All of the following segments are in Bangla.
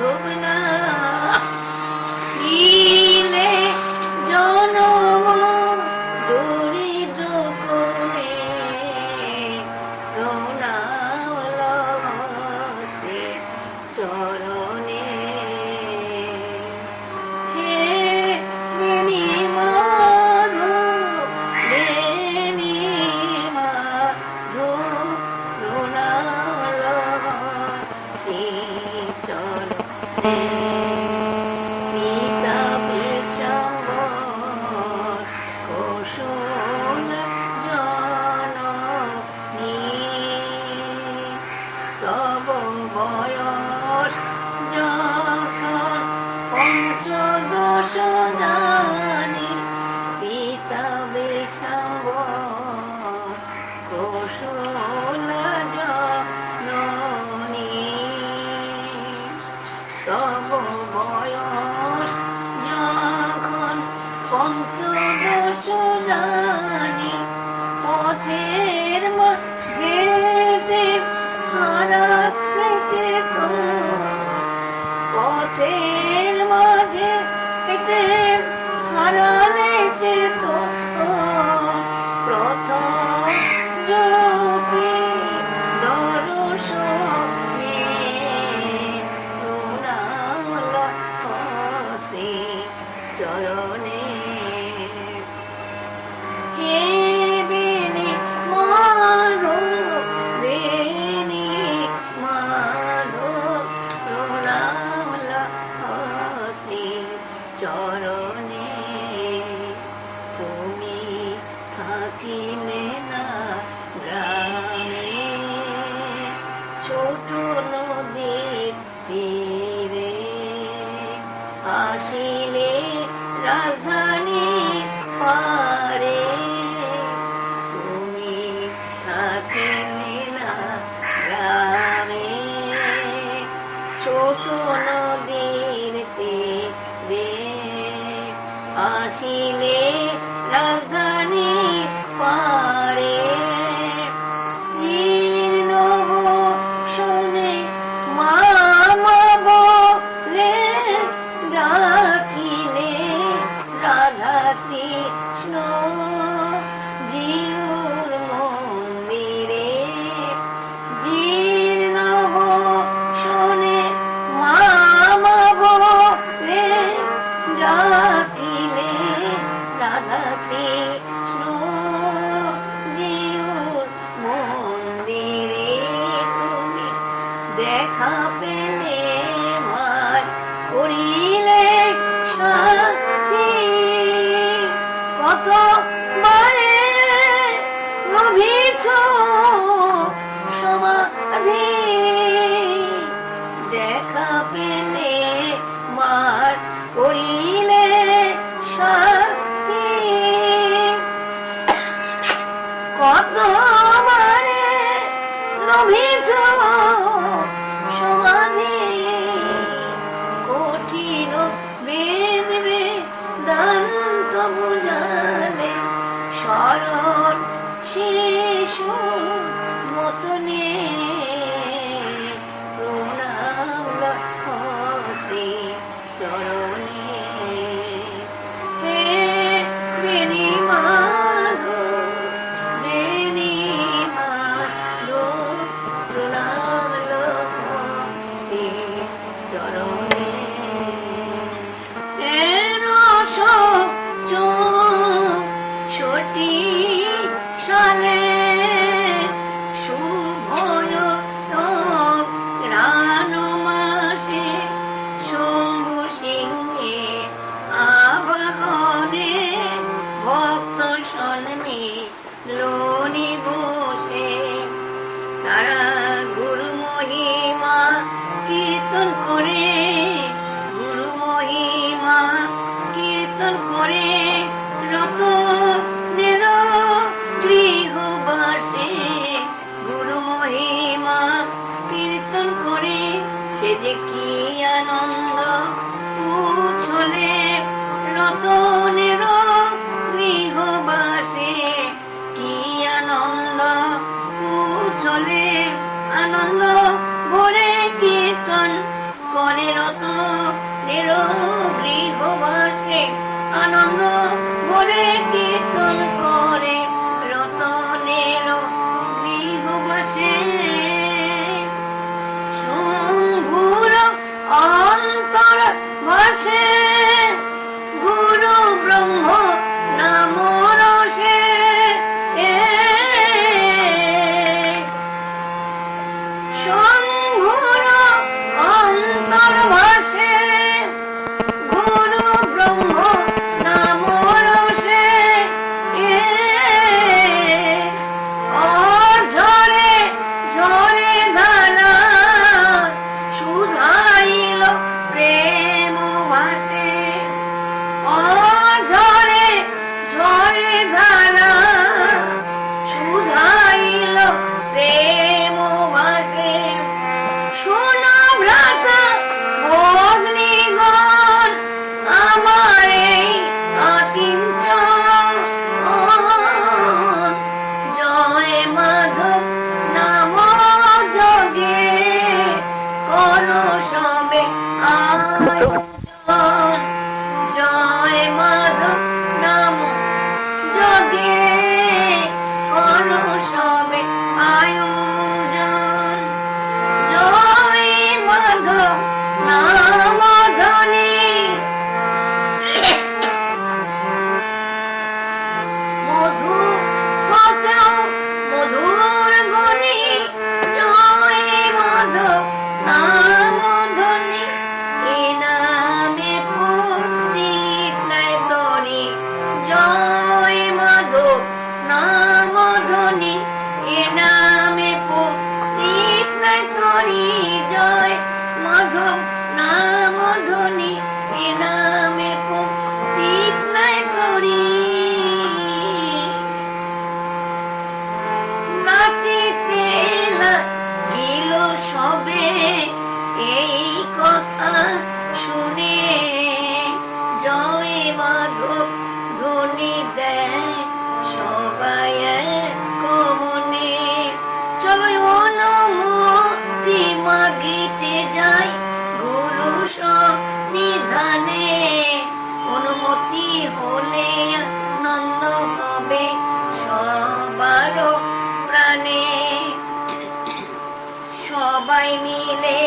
মাধব নাম শুধু Anything. পেলে মার सोने ছিল গৃহবাসে। আনন্দ ভরে কীর্তন করে। রতনের গৃহবাসে। শঙ্গুর অন্তর ভাসে হলে আনন্দ সবার সবাই মিলে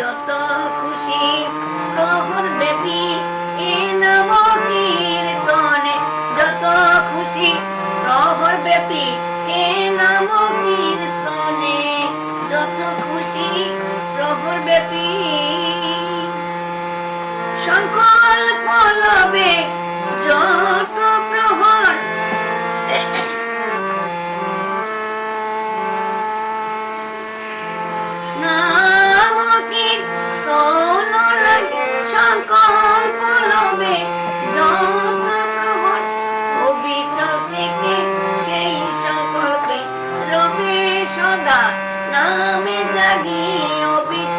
যত খুশি প্রহর ব্যাপী এ নম কীর্তনে যত খুশি প্রহর ব্যাপী এ নম কীর্তনে যত খুশি প্রহর ব্যাপী। সংকল্প লবে যত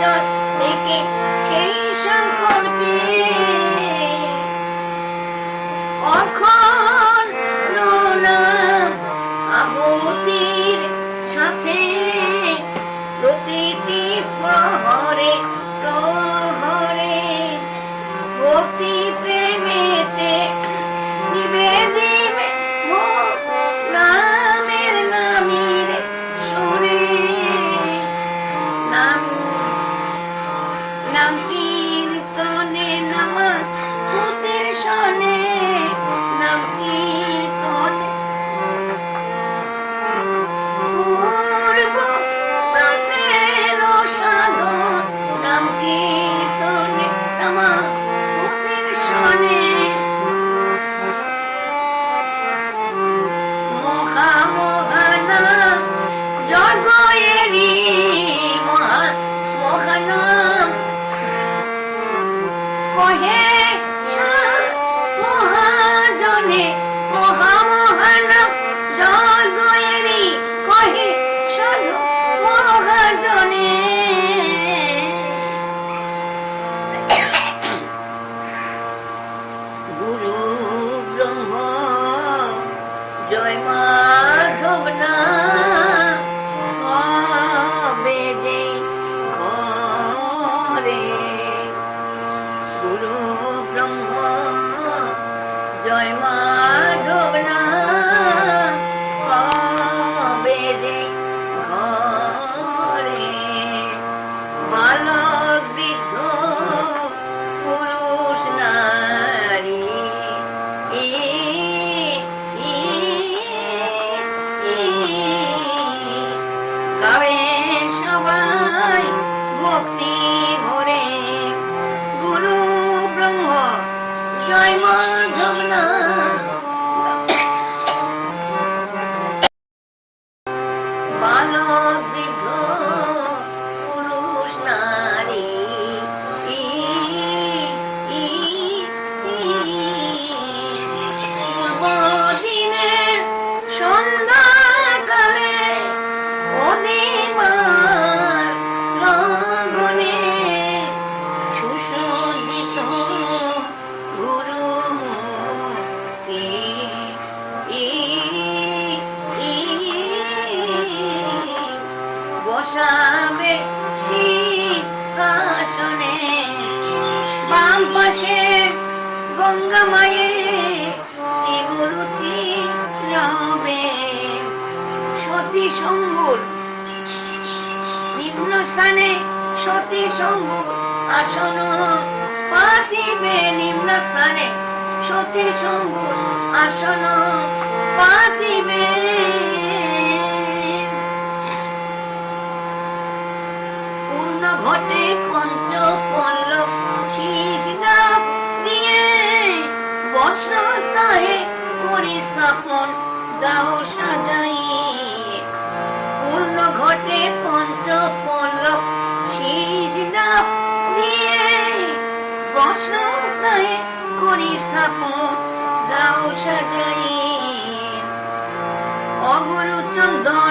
অবিচল থেকে সেই সংকল্পে অখন জয় বসাবে সিংহাসনে। বাম পাশে গঙ্গা মায়ে শিবরূপী রবে। সতী শম্ভুর নিম্ন স্থানে সতী শম্ভুর আসন পাতিবে। নিম্ন স্থানে সতী শম্ভুর আসন পাতিবে। পূর্ণ ঘটে পঞ্চ পল্লব দিয়ে বসতায় করি দাও সাজাই পূর্ণ ঘটে পঞ্চ পল্লব শীঘ্রাপ দিয়ে বসতায় করি দাও সাজাই অগুরু চন্দনে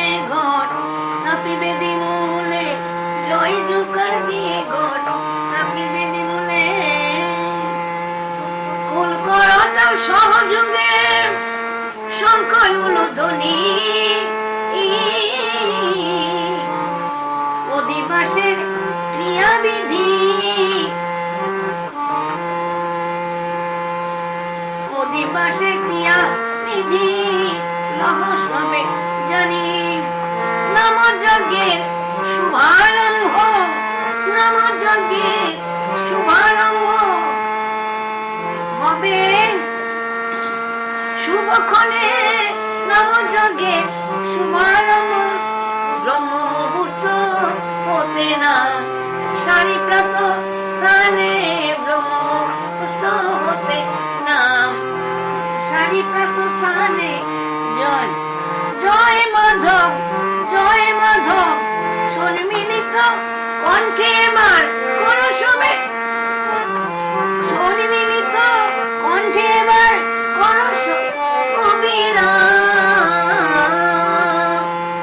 যজ্ঞের শুভারম্ভ নম যজ্ঞের শুভারম্ভ। হবে শুভক্ষণে নবযজ্ঞে শুভারম্ভ। ব্রহ্ম মুহূর্ত হতে না সারিপ্রাত স্থানে ব্রহ্ম মুহূর্ত হতে না। সারিপ্রাত স্থানে জয় জয় মাধব। গন্ধ সন্মিলিত কণ্ঠে এবার করো সবে সন্মিলিত কণ্ঠে এবার